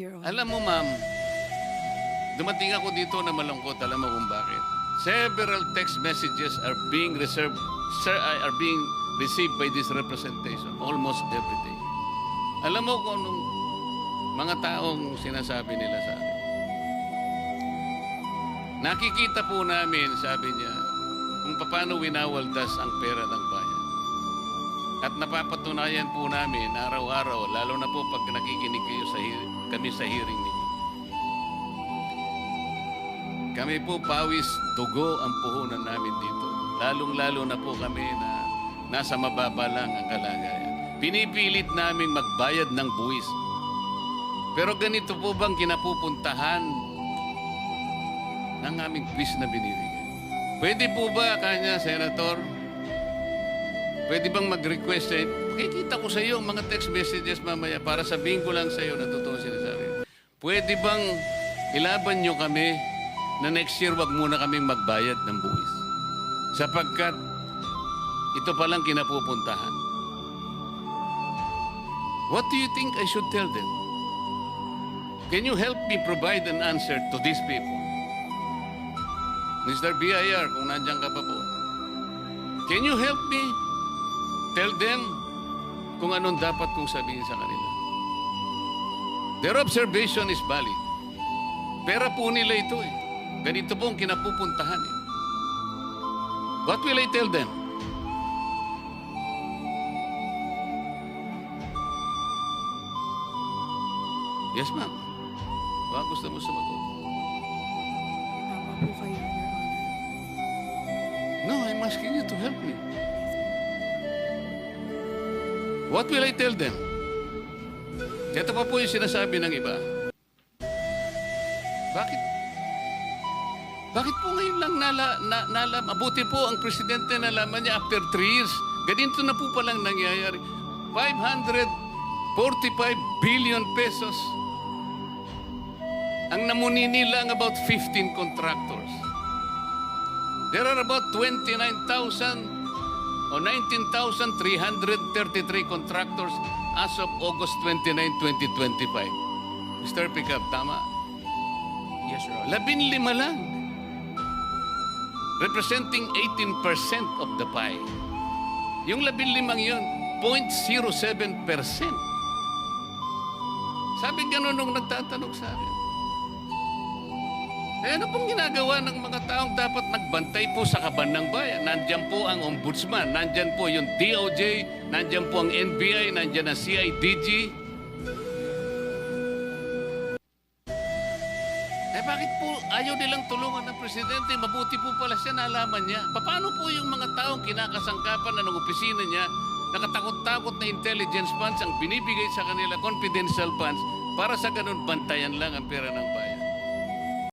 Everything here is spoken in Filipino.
Alam mo, ma'am, dumating ako dito na malungkot. Alam mo kung bakit? Several text messages are being reserved, sir, are being received by this representation almost every day. Alam mo kung anong mga taong sinasabi nila sa akin. Nakikita po namin, sabi niya, kung paano winawaldas ang pera ng bayan. At napapatunayan po namin araw-araw, lalo na po pag nakikinig kayo sa kami sa hearing ninyo. Kami po pawis, dugo ang puhunan namin dito. Lalong-lalo na po kami na nasa mababa lang ang kalagayan. Pinipilit namin magbayad ng buwis. Pero ganito po bang kinapupuntahan ng aming buwis na binibigyan? Pwede po ba, kanya, Senator, Pwede bang mag-request eh? Pakikita ko sa iyo mga text messages mamaya para sabihin ko lang sa iyo na totoo sinasabi. Pwede bang ilaban nyo kami na next year wag muna kaming magbayad ng buwis? Sapagkat ito palang kinapupuntahan. What do you think I should tell them? Can you help me provide an answer to these people? Mr. BIR, kung nandiyan ka pa po. Can you help me Tell them kung anong dapat kong sabihin sa kanila. Their observation is valid. Pera po nila ito eh. Ganito po ang kinapupuntahan eh. What will I tell them? Yes, ma'am. Baka gusto mo sumagot. Tama po kayo, Your Honor. No, I'm asking you to help me. What will I tell them? Ito pa po yung sinasabi ng iba. Bakit? Bakit po ngayon lang nala, na, nalam, mabuti po ang presidente nalaman niya after three years. Ganito na po palang nangyayari. 545 billion pesos. Ang namunini lang about 15 contractors. There are about 29,000 o 19,333 contractors as of August 29, 2025. Mr. Pickup, tama? Yes, Your Honor. Labin lima lang. Representing 18% of the pie. Yung labin limang yun, 0.07%. Sabi gano'n nung nagtatanong sa akin. Eh, ano pong ginagawa ng mga taong dapat nagbantay po sa kaban ng bayan? Nandyan po ang ombudsman, nandyan po yung DOJ, nandyan po ang NBI, nandyan ang CIDG. Eh bakit po ayaw nilang tulungan ng presidente? Mabuti po pala siya nalaman niya. Paano po yung mga taong kinakasangkapan na ng opisina niya, nakatakot-takot na intelligence funds ang binibigay sa kanila, confidential funds, para sa ganun bantayan lang ang pera ng bayan?